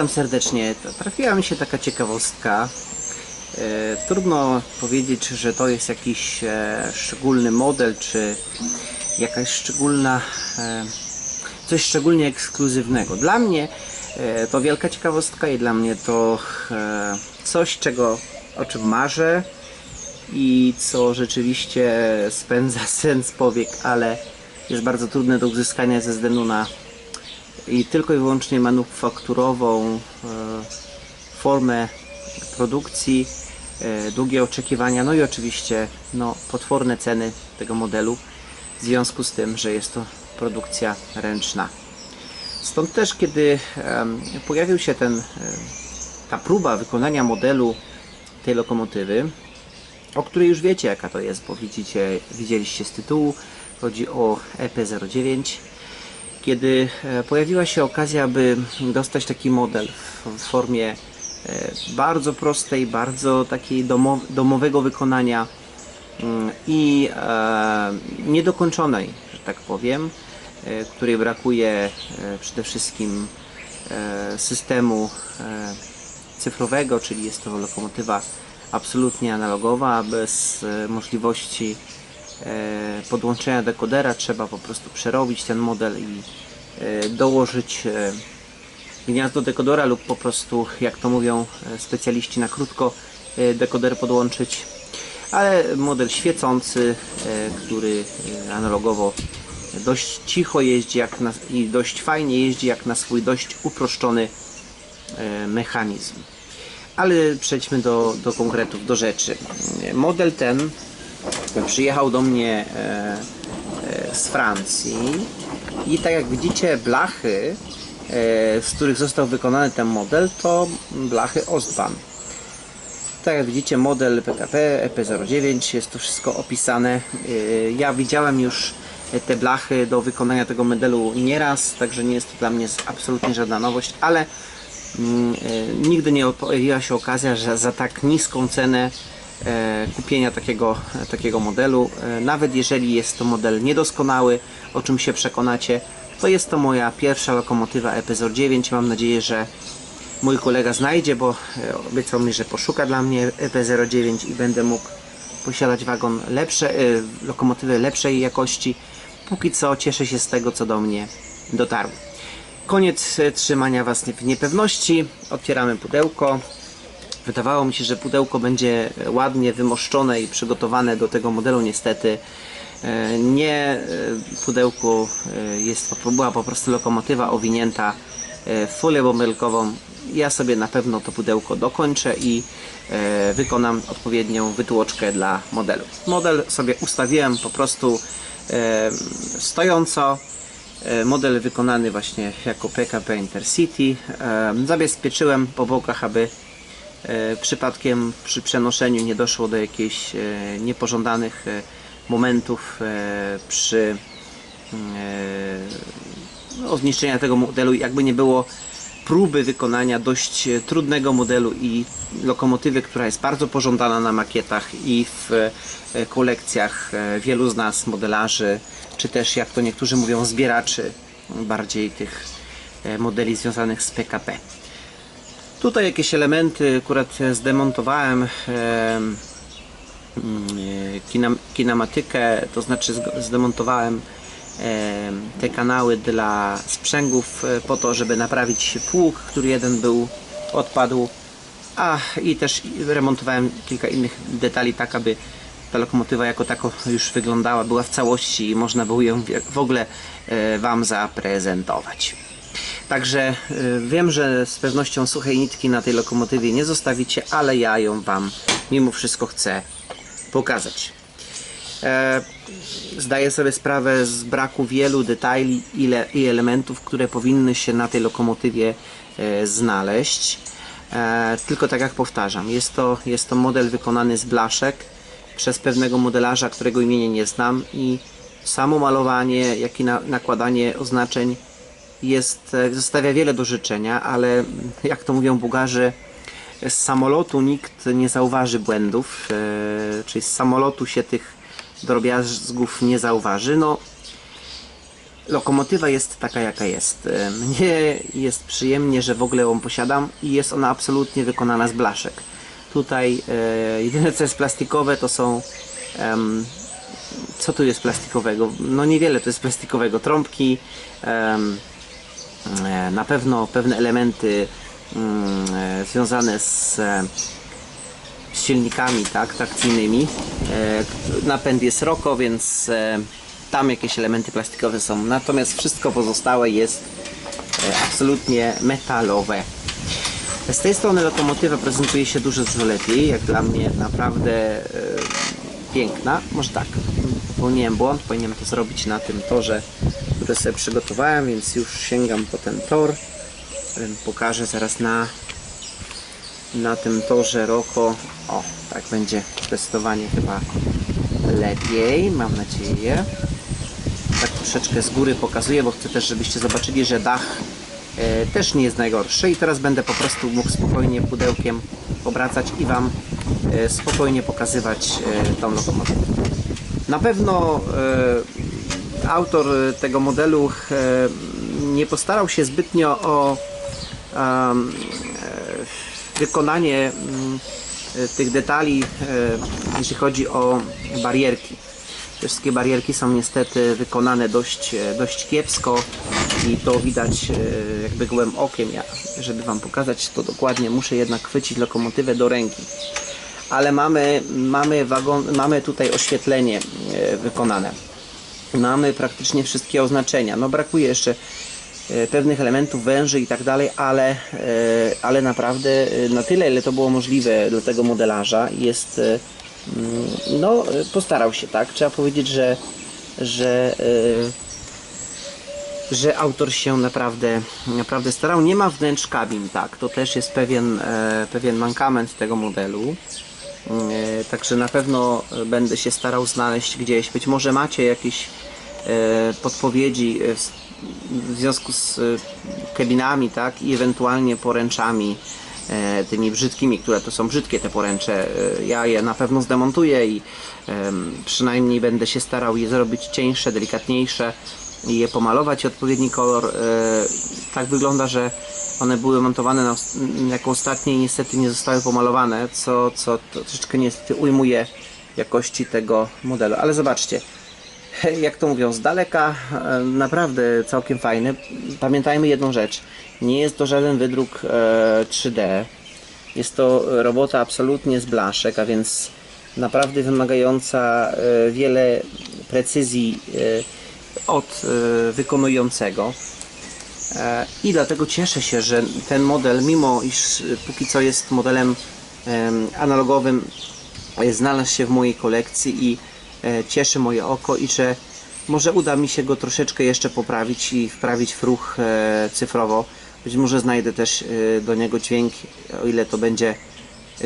Witam serdecznie. Trafiła mi się taka ciekawostka. E, Trudno powiedzieć, że to jest jakiś e, szczególny model, czy jakaś szczególna, e, coś szczególnie ekskluzywnego. Dla mnie to wielka ciekawostka i dla mnie to coś, czego, o czym marzę i co rzeczywiście spędza sens powiek, ale jest bardzo trudne do uzyskania ze względu na i tylko i wyłącznie manufakturową e, formę produkcji, e, długie oczekiwania, no i oczywiście no, potworne ceny tego modelu w związku z tym, że jest to produkcja ręczna. Stąd też, kiedy pojawił się ten, em, ta próba wykonania modelu tej lokomotywy, o której już wiecie jaka to jest, bo widzicie, widzieliście z tytułu, chodzi o E EP09, kiedy e, pojawiła się okazja, by dostać taki model w- formie e, bardzo prostej, bardzo takiej domo, domowego wykonania mm, i e, niedokończonej, że tak powiem, której brakuje przede wszystkim systemu cyfrowego, czyli jest to lokomotywa absolutnie analogowa, bez możliwości podłączenia dekodera. Trzeba po prostu przerobić ten model i e, dołożyć e, gniazdo dekodera lub po prostu, jak to mówią e, specjaliści na krótko, e, dekoder podłączyć. Ale model świecący, e, który e, analogowo dość cicho jeździ jak na, i dość fajnie jeździ jak na swój dość uproszczony e, mechanizm. Ale przejdźmy do, do konkretów, do rzeczy. Model ten przyjechał do mnie e, e, z Francji i tak jak widzicie blachy, e, z których został wykonany ten model to blachy Ostbahn. Tak jak widzicie model PKP EP09 jest to wszystko opisane. Ja widziałem już te blachy do wykonania tego modelu nieraz, także nie jest to dla mnie absolutnie żadna nowość, ale mm, nigdy nie pojawiła się okazja, że za tak niską cenę kupienia takiego, takiego modelu, e, nawet jeżeli jest to model niedoskonały, o czym się przekonacie, to jest to moja pierwsza lokomotywa EP09. Mam nadzieję, że mój kolega znajdzie, bo e, obiecał mi, że poszuka dla mnie EP09 i będę mógł posiadać wagon lepsze, e, lokomotywy lepszej jakości. Póki co cieszę się z tego, co do mnie dotarło. Koniec e, trzymania Was w niepewności. Otwieramy pudełko. Wydawało mi się, że pudełko będzie ładnie wymoszczone i przygotowane do tego modelu. Niestety e, nie. E, pudełku e, jest, była po prostu lokomotywa owinięta w folię. Ja sobie na pewno to pudełko dokończę i wykonam odpowiednią wytłoczkę dla modelu. Model sobie ustawiłem po prostu stojąco. Model wykonany właśnie jako PKP Intercity. Zabezpieczyłem po bokach, aby przypadkiem przy przenoszeniu nie doszło do jakichś e, niepożądanych e, momentów e, przy mm, e, no, tego modelu. Jakby nie było próby wykonania dość e, trudnego modelu i lokomotywy, która jest bardzo pożądana na makietach i w e, kolekcjach e, wielu z nas modelarzy, czy też jak to niektórzy mówią zbieraczy bardziej tych e, modeli związanych z PKP. Tutaj jakieś elementy akurat zdemontowałem. em, mm, e, kinematykę, to znaczy zdemontowałem em, te kanały dla sprzęgów e, po to, żeby naprawić pług, który jeden był odpadł. A i też remontowałem kilka innych detali tak, aby ta lokomotywa jako tako już wyglądała, była w całości i można było ją w ogóle e, Wam zaprezentować. Także y, wiem, że z pewnością suchej nitki na tej lokomotywie nie zostawicie, ale ja ją Wam mimo wszystko chcę pokazać. E, zdaję sobie sprawę z braku wielu detali i elementów, które powinny się na tej lokomotywie e, znaleźć. E, tylko tak jak powtarzam, jest to, jest to model wykonany z blaszek przez pewnego modelarza, którego imienia nie znam i samo malowanie, jak i na, nakładanie oznaczeń jest, e, zostawia wiele do życzenia, ale jak to mówią Bułgarzy, z samolotu nikt nie zauważy błędów, e, czyli z samolotu się tych drobiazgów nie zauważy. No, lokomotywa jest taka jaka jest. E, Mnie jest przyjemnie, że w ogóle ją posiadam i jest ona absolutnie wykonana z blaszek. Tutaj jedyne co jest plastikowe to są co tu jest plastikowego? No niewiele to jest plastikowego. Trąbki, na pewno pewne elementy mm, e, związane z, e, z silnikami tak, trakcyjnymi. E, Napęd jest Roko, więc e, tam jakieś elementy plastikowe są. Natomiast wszystko pozostałe jest e, absolutnie metalowe. Z tej strony lokomotywa prezentuje się dużo dużo lepiej, jak dla mnie naprawdę e, piękna. Może tak, popełniłem błąd, powinienem to zrobić na tym torze, który sobie przygotowałem, więc już sięgam po ten tor. Pokażę zaraz na, na tym torze Roko. O, tak będzie zdecydowanie chyba lepiej, mam nadzieję. Tak troszeczkę z góry pokazuję, bo chcę też, żebyście zobaczyli, że dach e, też nie jest najgorszy i teraz będę po prostu mógł spokojnie pudełkiem obracać i Wam e, spokojnie pokazywać e, tą lokomotywę. Na pewno e, autor e, tego modelu e, nie postarał się zbytnio o e, wykonanie mm, tych detali, jeśli chodzi o barierki. Te wszystkie barierki są niestety wykonane dość, dość kiepsko i to widać jakby gołym okiem. Ja, żeby Wam pokazać to dokładnie, muszę jednak chwycić lokomotywę do ręki. Ale mamy, mamy, wagon, mamy tutaj oświetlenie wykonane. Mamy praktycznie wszystkie oznaczenia. No brakuje jeszcze e, pewnych elementów, węży i tak dalej, ale, e, ale naprawdę e, na tyle, ile to było możliwe dla tego modelarza jest mm, no postarał się, tak? Trzeba powiedzieć, że że że autor się naprawdę, naprawdę starał. Nie ma wnętrz kabin, tak, to też jest pewien, pewien mankament tego modelu. E, Także na pewno będę się starał znaleźć gdzieś. Być może macie jakieś e, podpowiedzi e, w, związku z kabinami, tak, i ewentualnie poręczami tymi brzydkimi, które to są brzydkie te poręcze. Ja je na pewno zdemontuję i przynajmniej będę się starał je zrobić cieńsze, delikatniejsze i je pomalować odpowiedni kolor. Tak wygląda, że one były montowane na, jako ostatnie i niestety nie zostały pomalowane, co, co troszeczkę niestety ujmuje jakości tego modelu. Ale zobaczcie, jak to mówią, z daleka e, naprawdę całkiem fajny. Pamiętajmy jedną rzecz, nie jest to żaden wydruk e, 3D. Jest to robota absolutnie z blaszek, a więc naprawdę wymagająca e, wiele precyzji e, od e, wykonującego. E, I dlatego cieszę się, że ten model, mimo iż e, póki co jest modelem em, analogowym, e, znalazł się w mojej kolekcji i cieszy moje oko i że może uda mi się go troszeczkę jeszcze poprawić i wprawić w ruch cyfrowo. Być może znajdę też do niego dźwięk, o ile to będzie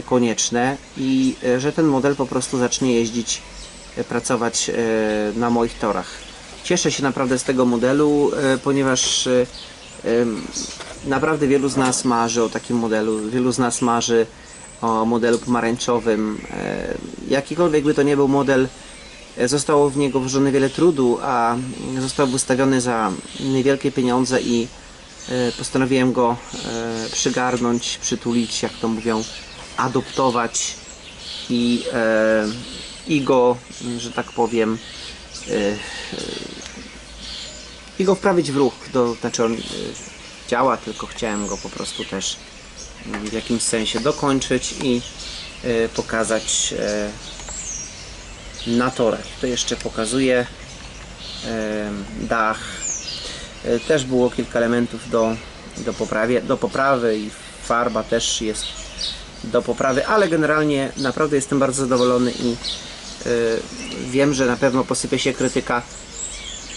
konieczne i że ten model po prostu zacznie jeździć, pracować na moich torach. Cieszę się naprawdę z tego modelu, ponieważ naprawdę wielu z nas marzy o takim modelu, wielu z nas marzy o modelu pomarańczowym. E, Jakikolwiek by to nie był model, e, zostało w niego włożone wiele trudu, a został wystawiony za niewielkie pieniądze i e, postanowiłem go przygarnąć, przytulić, jak to mówią, adoptować i, i go, że tak powiem, i go wprawić w ruch. Do, znaczy on y, działa, tylko chciałem go po prostu też y, w jakimś sensie dokończyć i y, pokazać y, na torach. To jeszcze pokazuję y, dach. Też było kilka elementów do, do, poprawie, do poprawy i farba też jest do poprawy, ale generalnie naprawdę jestem bardzo zadowolony i wiem, że na pewno posypie się krytyka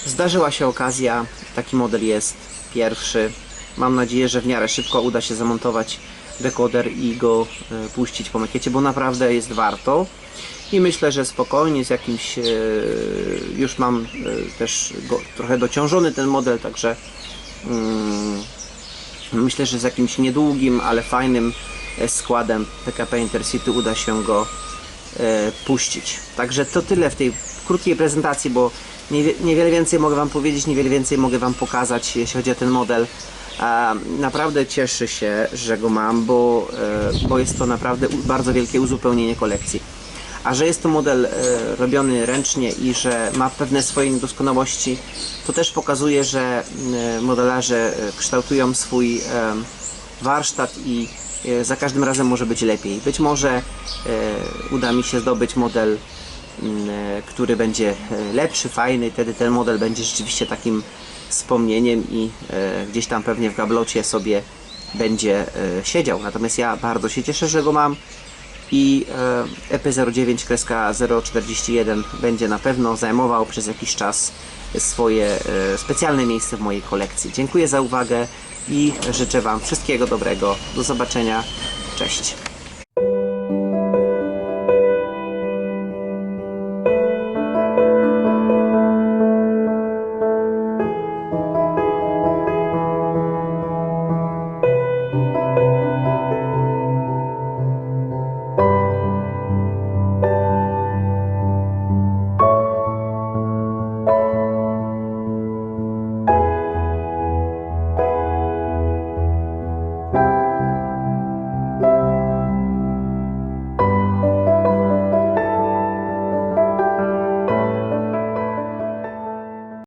Zdarzyła się okazja, taki model jest pierwszy. Mam nadzieję, że w miarę szybko uda się zamontować dekoder i go e, puścić po makiecie, bo naprawdę jest warto. I myślę, że spokojnie z jakimś. E, już mam e, też go, trochę dociążony ten model, także mm, myślę, że z jakimś niedługim, ale fajnym składem PKP Intercity uda się go puścić. Także to tyle w tej krótkiej prezentacji, bo Niewiele więcej mogę Wam powiedzieć, niewiele więcej mogę Wam pokazać, jeśli chodzi o ten model. Naprawdę cieszę się, że go mam, bo, e, bo jest to naprawdę bardzo wielkie uzupełnienie kolekcji. A że jest to model e, robiony ręcznie i że ma pewne swoje niedoskonałości, to też pokazuje, że e, modelarze kształtują swój warsztat i za każdym razem może być lepiej. Być może uda mi się zdobyć model, który będzie e, lepszy, fajny, wtedy ten model będzie rzeczywiście takim wspomnieniem i e, gdzieś tam pewnie w gablocie sobie będzie e, siedział. Natomiast ja bardzo się cieszę, że go mam i e, EP09-041 będzie na pewno zajmował przez jakiś czas swoje specjalne miejsce w mojej kolekcji. Dziękuję za uwagę i życzę Wam wszystkiego dobrego. Do zobaczenia. Cześć.